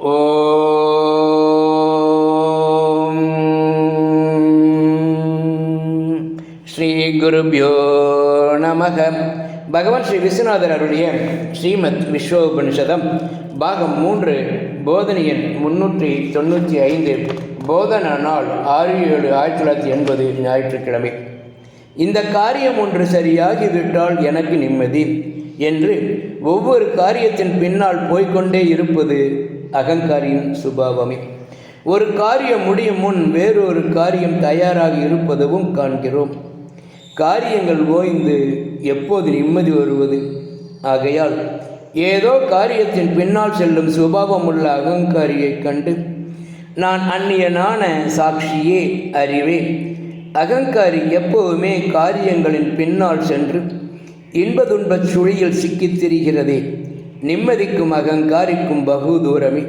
ஓம் ஸ்ரீ குருபியோ நமக பகவான் ஸ்ரீ விஸ்வநாதர் அருளிய ஸ்ரீமத் விஸ்வோபனிஷதம் பாகம் மூன்று போதனையின் முன்னூற்றி தொண்ணூற்றி ஐந்து போதனா நாள் ஆறு ஏழு ஆயிரத்தி தொள்ளாயிரத்தி எண்பது ஞாயிற்றுக்கிழமை. இந்த காரியம் ஒன்று சரியாகிவிட்டால் எனக்கு நிம்மதி. என்று ஒவ்வொரு காரியத்தின் பின்னால் போய்க்கொண்டே இருப்பது அகங்காரியின் சுபாவமே. ஒரு காரியம் முடியும் முன் வேறொரு காரியம் தயாராக இருப்பதவும் காண்கிறோம். காரியங்கள் ஓய்ந்து எப்போது நிம்மதி வருவது? ஆகையால் ஏதோ காரியத்தின் பின்னால் செல்லும் சுபாவமுள்ள அகங்காரியைக் கண்டு நான் அந்நியனான சாட்சியே அறிவேன். அகங்காரி எப்போதுமே காரியங்களின் பின்னால் சென்று இன்பதுன்பச் சுழியில் சிக்கித் திரிகிறதே. நிம்மதிக்கும் அகங்காரிக்கும் பகு தூரமே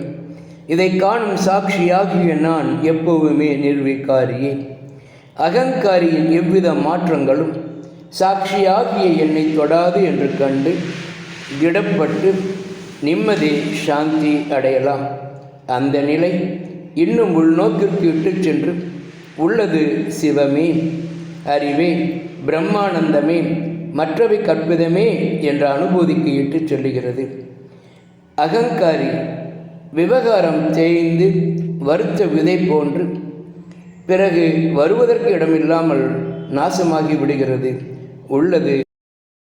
இதை காணும் சாட்சியாகிய நான் எப்போவுமே நிர்விகாரியே அகங்காரியின் எவ்வித மாற்றங்களும் சாட்சியாகிய என்னை தொடாது என்று கண்டு திடப்பட்டு நிம்மதி சாந்தி அடையலாம். அந்த நிலை இன்னும் உள்நோக்கிற்கு இட்டு சென்று உள்ளது சிவமே அறிவே பிரம்மானந்தமே மற்றவை கற்பிதமே என்ற அனுபூதிக்கு இட்டுச் செல்லுகிறது. அகங்காரி விவகாரம் தேய்ந்து வருத்த விதை போன்று பிறகு வருவதற்கு இடமில்லாமல் நாசமாகி விடுகிறது. உள்ளது.